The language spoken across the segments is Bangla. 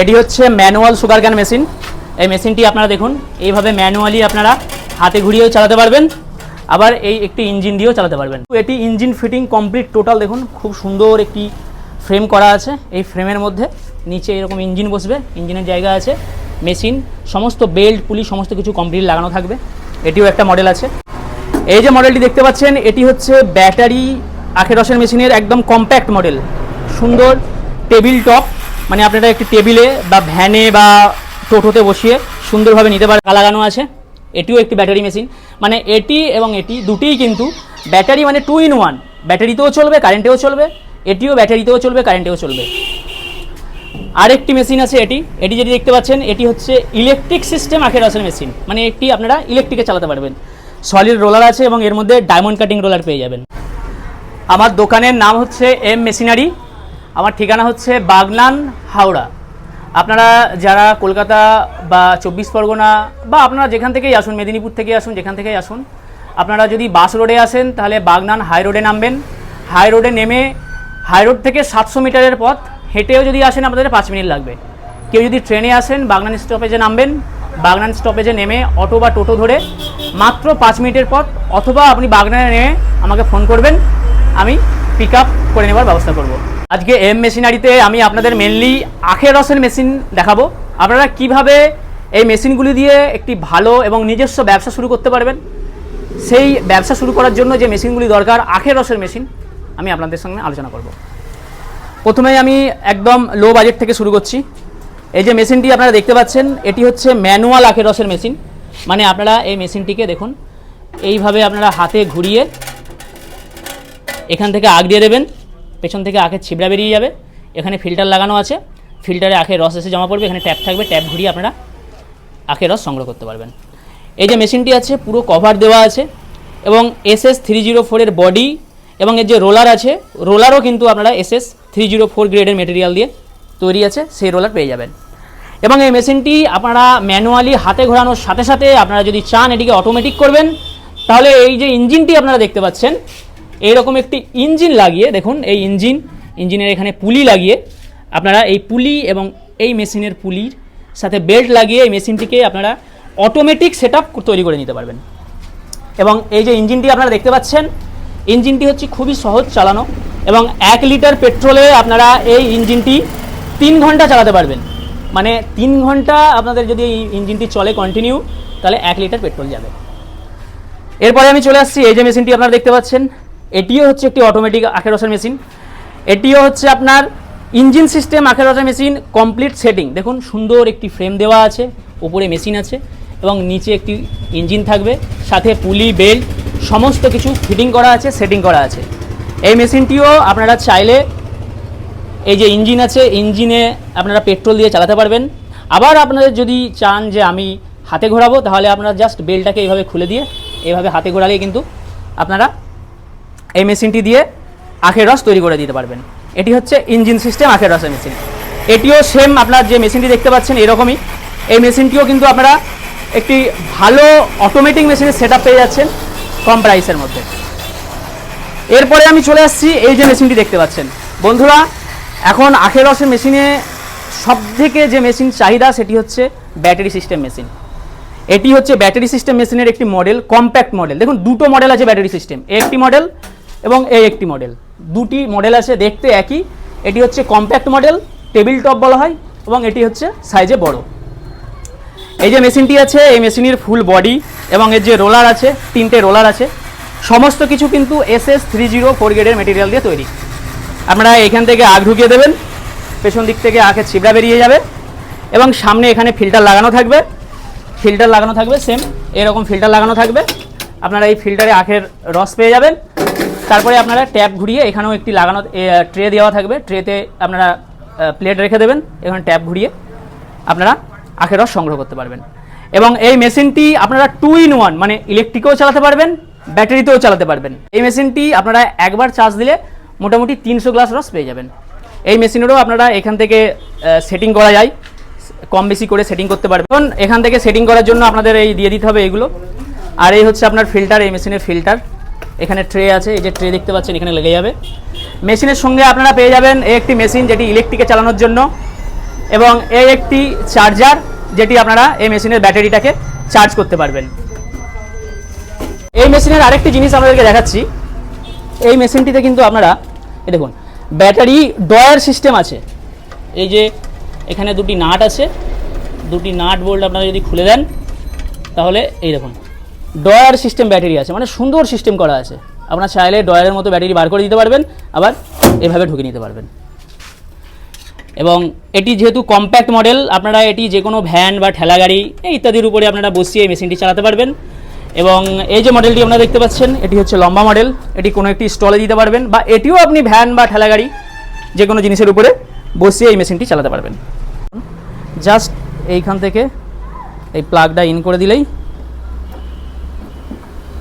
এটি হচ্ছে ম্যানুয়াল সুগার ক্যান মেশিন। এই মেশিনটি আপনারা দেখুন, এইভাবে ম্যানুয়ালি আপনারা হাতে ঘুরিয়েও চালাতে পারবেন, আবার এই একটি ইঞ্জিন দিয়েও চালাতে পারবেন। এটি ইঞ্জিন ফিটিং কমপ্লিট টোটাল দেখুন, খুব সুন্দর একটি ফ্রেম করা আছে। এই ফ্রেমের মধ্যে নিচে এরকম ইঞ্জিন বসবে, ইঞ্জিনের জায়গা আছে, মেশিন, সমস্ত বেল্ট, পুলি, সমস্ত কিছু কমপ্লিট লাগানো থাকবে। এটিও একটা মডেল আছে। এই যে মডেলটি দেখতে পাচ্ছেন, এটি হচ্ছে ব্যাটারি আখের রসের মেশিনের একদম কম্প্যাক্ট মডেল। সুন্দর টেবিল টপ মানে আপনারা একটি টেবিলে বা ভ্যানে বা টোটোতে বসিয়ে সুন্দরভাবে নিতে পারে লাগানো আছে। এটিও একটি ব্যাটারি মেশিন। মানে এটি এবং এটি দুটিই কিন্তু ব্যাটারি মানে টু ইন ওয়ান ব্যাটারিতেও চলবে, কারেন্টেও চলবে। এটিও ব্যাটারিতেও চলবে, কারেন্টেও চলবে। আরেকটি মেশিন আছে এটি। এটি যেটি দেখতে পাচ্ছেন, এটি হচ্ছে ইলেকট্রিক সিস্টেম আখের রসের মেশিন। মানে একটি আপনারা ইলেকট্রিকে চালাতে পারবেন। সলিড রোলার আছে এবং এর মধ্যে ডায়মন্ড কাটিং রোলার পেয়ে যাবেন। আমার দোকানের নাম হচ্ছে এম মেশিনারি আমার ঠিকানা হচ্ছে বাগনান হাওড়া। আপনারা যারা কলকাতা বা চব্বিশ পরগনা বা আপনারা যেখান থেকেই আসুন, মেদিনীপুর থেকে আসুন, যেখান থেকেই আসুন, আপনারা যদি বাস রোডে আসেন, তাহলে বাগনান হাই রোডে নামবেন। হাই রোডে নেমে হাই রোড থেকে সাতশো মিটারের পথ, হেঁটেও যদি আসেন, আপনাদের পাঁচ মিনিট লাগবে। কেউ যদি ট্রেনে আসেন, বাগনান স্টপেজে নামবেন। বাগনান স্টপেজে নেমে অটো বা টোটো ধরে মাত্র পাঁচ মিনিটের পথ, অথবা আপনি বাগনানে নেমে আমাকে ফোন করবেন। আমি পিক আপ করে নেবার ব্যবস্থা করব। আজকে এম মেশিনারিতে আমি আপনাদের মেনলি আখের রসের মেশিন দেখাবো। আপনারা কীভাবে এই মেশিনগুলি দিয়ে একটি ভালো এবং নিজস্ব ব্যবসা শুরু করতে পারবেন, সেই ব্যবসা শুরু করার জন্য যে মেশিনগুলি দরকার, আখের রসের মেশিন আমি আপনাদের সঙ্গে আলোচনা করব। প্রথমেই আমি একদম লো বাজেট থেকে শুরু করছি। এই যে মেশিনটি আপনারা দেখতে পাচ্ছেন, এটি হচ্ছে ম্যানুয়াল আখের রসের মেশিন মানে আপনারা এই মেশিনটিকে দেখুন, এইভাবে আপনারা হাতে ঘুরিয়ে এখান থেকে আগ দিয়ে দেবেন। পেছন থেকে আখের ছিবড়া বেরিয়ে যাবে। এখানে ফিল্টার লাগানো আছে। ফিল্টারে আখের রস এসে জমা পড়বে। এখানে ট্যাপ থাকবে। ট্যাপ ঘুরিয়ে আপনারা আখের রস সংগ্রহ করতে পারবেন। এই যে মেশিনটি আছে, পুরো কভার দেওয়া আছে এবং এস এস থ্রি জিরো ফোরের বডি এবং এর যে রোলার আছে রোলারও কিন্তু আপনারা S S three zero four গ্রেডের মেটেরিয়াল দিয়ে তৈরি আছে। সেই রোলার পেয়ে যাবেন। এবং এই মেশিনটি আপনারা ম্যানুয়ালি হাতে ঘোরানোর সাথে সাথে আপনারা যদি চান এটিকে অটোমেটিক করবেন, তাহলে এই যে ইঞ্জিনটি আপনারা দেখতে পাচ্ছেন এইরকম একটি ইঞ্জিন লাগিয়ে, দেখুন, এই ইঞ্জিন, ইঞ্জিনের এখানে পুলি লাগিয়ে, আপনারা এই পুলি এবং এই মেশিনের পুলির সাথে বেল্ট লাগিয়ে এই মেশিনটিকে আপনারা অটোমেটিক সেট তৈরি করে নিতে পারবেন। এবং এই যে ইঞ্জিনটি আপনারা দেখতে পাচ্ছেন, ইঞ্জিনটি হচ্ছে খুবই সহজ চালানো এবং এক লিটার পেট্রোলে আপনারা এই ইঞ্জিনটি তিন ঘণ্টা চালাতে পারবেন। মানে তিন ঘণ্টা আপনাদের যদি এই ইঞ্জিনটি চলে কন্টিনিউ তাহলে এক লিটার পেট্রোল যাবে। এরপরে আমি চলে আসছি, এই যে মেশিনটি আপনারা দেখতে পাচ্ছেন এটিও হচ্ছে একটি অটোমেটিক আখের রসের মেশিন এটিও হচ্ছে আপনার ইঞ্জিন সিস্টেম আখের রসের মেশিন কমপ্লিট সেটিং দেখুন, সুন্দর একটি ফ্রেম দেওয়া আছে, উপরে মেশিন আছে, এবং নিচে একটি ইঞ্জিন থাকবে, সাথে পুলি বেল্ট সমস্ত কিছু ফিটিং করা আছে সেটিং করা আছে। এই মেশিনটিও আপনারা চাইলে এই যে ইঞ্জিন আছে ইঞ্জিনে আপনারা পেট্রোল দিয়ে চালাতে পারবেন। আবার আপনাদের যদি চান যে আমি হাতে ঘোরাবো, তাহলে আপনারা জাস্ট বেলটাকে এইভাবে খুলে দিয়ে, এইভাবে হাতে ঘোরালেই কিন্তু আপনারা এই মেশিনটি দিয়ে আখের রস তৈরি করে দিতে পারবেন। এটি হচ্ছে ইঞ্জিন সিস্টেম আখের রসের মেশিন। এটিও সেম আপনার যে মেশিনটি দেখতে পাচ্ছেন এরকমই। এই মেশিনটিও কিন্তু আপনারা একটি ভালো অটোমেটিক মেশিনের সেট পেয়ে যাচ্ছেন কম প্রাইসের মধ্যে। এরপরে আমি চলে আসছি এই যে মেশিনটি দেখতে পাচ্ছেন। বন্ধুরা, এখন আখের রসের মেশিনে সব থেকে যে মেশিন চাহিদা সেটি হচ্ছে ব্যাটারি সিস্টেম মেশিন। এটি হচ্ছে ব্যাটারি সিস্টেম মেশিনের একটি মডেল কম্প্যাক্ট মডেল দেখুন, দুটো মডেল আছে ব্যাটারি সিস্টেম। একটি মডেল এবং এই একটি মডেল দুটি মডেল আছে দেখতে একই। এটি হচ্ছে কম্প্যাক্ট মডেল টেবিল টপ বলা হয়, এবং এটি হচ্ছে সাইজে বড়। এই যে মেশিনটি আছে, এই মেশিনের ফুল বডি এবং এর যে রোলার আছে, তিনটে রোলার আছে। সমস্ত কিছু কিন্তু S S three zero four গ্রেডের মেটেরিয়াল দিয়ে তৈরি। আপনারা এখান থেকে আগ ঢুকিয়ে দেবেন, পেছন দিক থেকে আখের ছিবড়া বেরিয়ে যাবে এবং সামনে এখানে ফিল্টার লাগানো থাকবে। ফিল্টার লাগানো থাকবে সেম এরকম ফিল্টার লাগানো থাকবে। আপনারা এই ফিল্টারে আখের রস পেয়ে যাবেন। তারপরে আপনারা ট্যাপ ঘুরিয়ে এখানেও একটি লাগানো ট্রে দেওয়া থাকবে। ট্রেতে আপনারা প্লেট রেখে দেবেন। এখানে ট্যাপ ঘুরিয়ে আপনারা আখের রস সংগ্রহ করতে পারবেন। এবং এই মেশিনটি আপনারা টু ইন ওয়ান মানে ইলেকট্রিকেও চালাতে পারবেন ব্যাটারিতেও চালাতে পারবেন। এই মেশিনটি আপনারা একবার চার্জ দিলে মোটামুটি তিনশো গ্লাস রস পেয়ে যাবেন। এই মেশিনেরও আপনারা এখান থেকে সেটিং করা যায়। কম বেশি করে সেটিং করতে পারবেন। এখন এখান থেকে সেটিং করার জন্য আপনাদের এই দিয়ে দিতে হবে এগুলো। আর এই হচ্ছে আপনার ফিল্টার এই মেশিনের ফিল্টার এখানে ট্রে আছে, এই যে ট্রে দেখতে পাচ্ছেন, এখানে লেগে যাবে। মেশিনের সঙ্গে আপনারা পেয়ে যাবেন এই একটি মেশিন যেটি ইলেকট্রিকে চালানোর জন্য এবং এই একটি চার্জার যেটি আপনারা এই মেশিনের ব্যাটারিটাকে চার্জ করতে পারবেন। এই মেশিনের আরেকটি জিনিস আপনাদেরকে দেখাচ্ছি। এই মেশিনটিতে কিন্তু আপনারা দেখুন, ব্যাটারি ডয়ার সিস্টেম আছে। এই যে এখানে দুটি নাট আছে। দুটি নাট বোল্ট আপনারা যদি খুলে দেন, তাহলে এই দেখুন ডয়ার সিস্টেম ব্যাটারি আছে মানে সুন্দর সিস্টেম করা আছে। আপনার চাইলে ডয়ারের মতো ব্যাটারি বার করে দিতে পারবেন, আবার এভাবে ঢুকে নিতে পারবেন। এবং এটি যেহেতু কম্প্যাক্ট মডেল আপনারা এটি যে কোনো ভ্যান বা ঠেলা গাড়ি ইত্যাদির উপরে আপনারা বসিয়ে এই মেশিনটি চালাতে পারবেন। এবং এই যে মডেলটি আপনারা দেখতে পাচ্ছেন, এটি হচ্ছে লম্বা মডেল এটি কোনো একটি স্টলে দিতে পারবেন, বা এটিও আপনি ভ্যান বা ঠেলা গাড়ি যে কোনো জিনিসের উপরে বসিয়ে এই মেশিনটি চালাতে পারবেন। জাস্ট এইখান থেকে এই প্লাগটা ইন করে দিলেই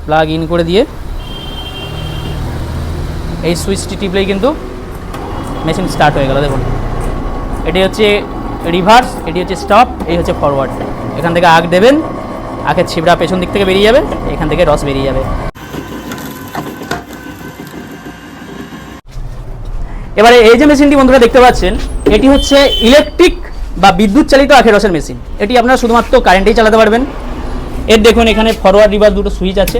প্লাগ ইন করে দিয়ে এই সুইচটি টিপলেই কিন্তু মেশিন স্টার্ট হয়ে গেল, দেখুন। এটি হচ্ছে রিভার্স, এটি হচ্ছে স্টপ, এই হচ্ছে ফরওয়ার্ড। এখান থেকে আগ দেবেন, আখের ছিবড়া পেছন দিক থেকে বেরিয়ে যাবে, এখান থেকে রস বেরিয়ে যাবে। এবারে এই যে মেশিনটি বন্ধুরা দেখতে পাচ্ছেন, এটি হচ্ছে ইলেকট্রিক বা বিদ্যুৎ চালিত আখের রসের মেশিন। এটি আপনারা শুধুমাত্র কারেন্টেই চালাতে পারবেন। এর দেখুন এখানে ফরওয়ার্ড রিভার্স দুটো সুইচ আছে।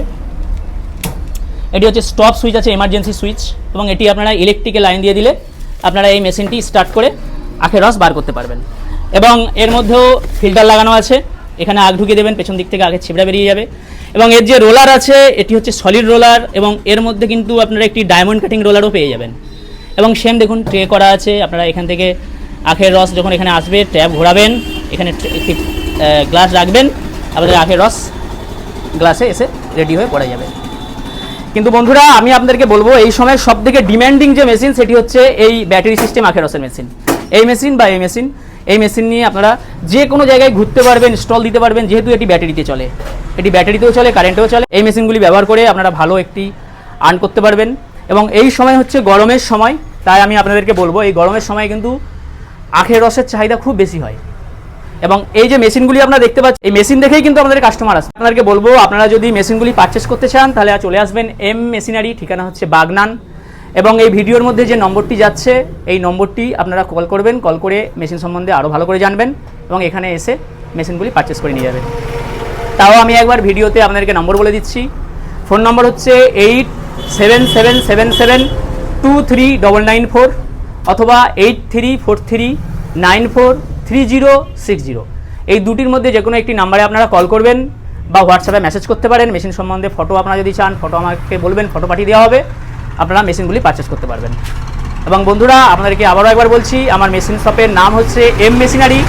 এটি হচ্ছে স্টপ সুইচ আছে এমার্জেন্সি সুইচ এবং এটি আপনারা ইলেকট্রিকে লাইন দিয়ে দিলে আপনারা এই মেশিনটি স্টার্ট করে আখের রস বার করতে পারবেন। এবং এর মধ্যেও ফিল্টার লাগানো আছে, এখানে আগ ঢুকিয়ে দেবেন, পেছন দিক থেকে আগে ছিবড়া বেরিয়ে যাবে। এবং এর যে রোলার আছে, এটি হচ্ছে সলিড রোলার এবং এর মধ্যে কিন্তু আপনারা একটি ডায়মন্ড কাটিং রোলারও পেয়ে যাবেন। এবং সেম দেখুন ট্রে করা আছে, আপনারা এখান থেকে আখের রস যখন এখানে আসবে ট্যাপ ঘোরাবেন, এখানে একটি গ্লাস রাখবেন আপনাদের আখের রস গ্লাসে এসে রেডি হয়ে পড়ে যাবে। কিন্তু বন্ধুরা, আমি আপনাদেরকে বলব, এই সময় সব থেকে ডিম্যান্ডিং যে মেশিন সেটি হচ্ছে এই ব্যাটারি সিস্টেম আখের রসের মেশিন এই মেশিন বা এই মেশিন এই মেশিন নিয়ে আপনারা যে কোনো জায়গায় ঘুরতে পারবেন স্টল দিতে পারবেন, যেহেতু এটি ব্যাটারিতে চলে। এটি ব্যাটারিতেও চলে কারেন্টেও চলে। এই মেশিনগুলি ব্যবহার করে আপনারা ভালো একটি আর্ন করতে পারবেন। এবং এই সময় হচ্ছে গরমের সময়, তাই আমি আপনাদেরকে বলব, এই গরমের সময় কিন্তু আখের রসের চাহিদা খুব বেশি হয়। এবং এই যে মেশিনগুলি আপনারা দেখতে পাচ্ছেন, এই মেশিন দেখেই কিন্তু আমাদের কাস্টমার আসে আপনাদেরকে বলব, আপনারা যদি মেশিনগুলি পারচেস করতে চান, তাহলে চলে আসবেন এম মেশিনারি ঠিকানা হচ্ছে বাগনান। এবং এই ভিডিওর মধ্যে যে নম্বরটি যাচ্ছে, এই নম্বরটি আপনারা কল করবেন কল করে মেশিন সম্বন্ধে আরও ভালো করে জানবেন এবং এখানে এসে মেশিনগুলি পারচেস করে নিয়ে যাবেন। তাও আমি একবার ভিডিওতে আপনাদেরকে নম্বর বলে দিচ্ছি। ফোন নম্বর হচ্ছে eight seven seven seven seven two three double nine four অথবা eight three four three nine four three zero six zero. এই দুটির মধ্যে যে কোনো একটি নাম্বারে আপনারা কল করবেন বা হোয়াটসঅ্যাপে মেসেজ করতে পারেন। মেশিন সম্বন্ধে ফটো আপনারা যদি চান ফটো আমাকে বলবেন ফটো পাঠিয়ে দেওয়া হবে। আপনারা মেশিনগুলি পারচেস করতে পারবেন। এবং বন্ধুরা, আপনাদেরকে আবারও একবার বলছি, আমার মেশিন শপের নাম হচ্ছে এম মেশিনারি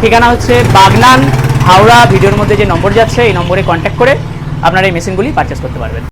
ঠিকানা হচ্ছে বাগনান, হাওড়া। ভিডিওর মধ্যে যে নম্বর যাচ্ছে, এই নম্বরে কন্ট্যাক্ট করে আপনারা এই মেশিনগুলি পারচেস করতে পারবেন।